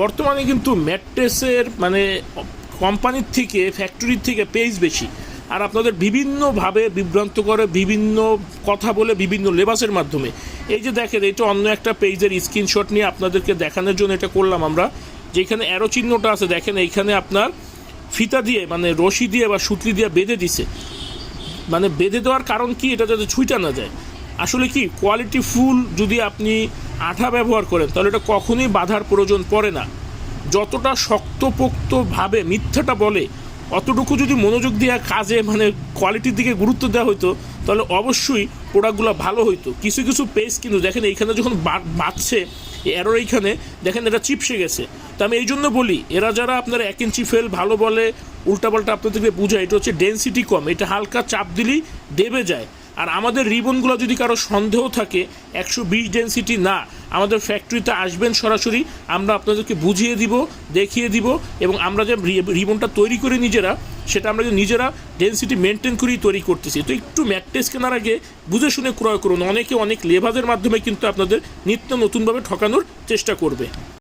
বর্তমানে কিন্তু ম্যাট্রেসের মানে কোম্পানির থেকে ফ্যাক্টরির থেকে পেজ বেশি। আর আপনাদের বিভিন্নভাবে বিভ্রান্ত করে, বিভিন্ন কথা বলে, বিভিন্ন লেবাসের মাধ্যমে। এই যে দেখেন, এটা অন্য একটা পেজের স্ক্রিনশট নিয়ে আপনাদেরকে দেখানোর জন্য এটা করলাম আমরা। যেখানে অ্যারো চিহ্নটা আছে, দেখেন এইখানে আপনার ফিতা দিয়ে মানে রশি দিয়ে বা সুতলি দিয়ে বেঁধে দিছে। মানে বেঁধে দেওয়ার কারণ কি? এটা যাতে ছুঁইটা না যায়। আসলে কি কোয়ালিটি ফুল যদি আপনি আঠা ব্যবহার করেন, তাহলে এটা কখনোই বাধার প্রয়োজন পড়ে না। যতটা শক্তপোক্তভাবে মিথ্যাটা বলে, অতটুকু যদি মনোযোগ দেওয়া কাজে মানে কোয়ালিটির দিকে গুরুত্ব দেওয়া হতো তাহলে অবশ্যই প্রোডাক্টগুলো ভালো হতো কিছু কিছু পেজ কিন্তু দেখেন, এইখানে যখন বাঁচছে এরোর এইখানে, দেখেন এটা চিপসে গেছে। তা আমি এই জন্য বলি, এরা যারা আপনার এক ইঞ্চি ফেল ভালো বলে, উল্টাপাল্টা আপনাদেরকে বোঝায়, এটা হচ্ছে ডেন্সিটি কম। এটা হালকা চাপ দিলেই দেবে যায়। আর আমাদের রিবনগুলো যদি কারও সন্দেহ থাকে, একশো বিশ ডেন্সিটি না, আমাদের ফ্যাক্টরিতে আসবেন সরাসরি, আমরা আপনাদেরকে বুঝিয়ে দিব, দেখিয়ে দিব, এবং আমরা যে রিবনটা তৈরি করি নিজেরা, সেটা আমরা যে নিজেরা ডেন্সিটি মেনটেন করেই তৈরি করতেছি। তো একটু ম্যাট্রেস কেনার আগে বুঝে শুনে ক্রয় করুন। অনেকে অনেক লেভাজের মাধ্যমে কিন্তু আপনাদের নিত্য নতুনভাবে ঠকানোর চেষ্টা করবে।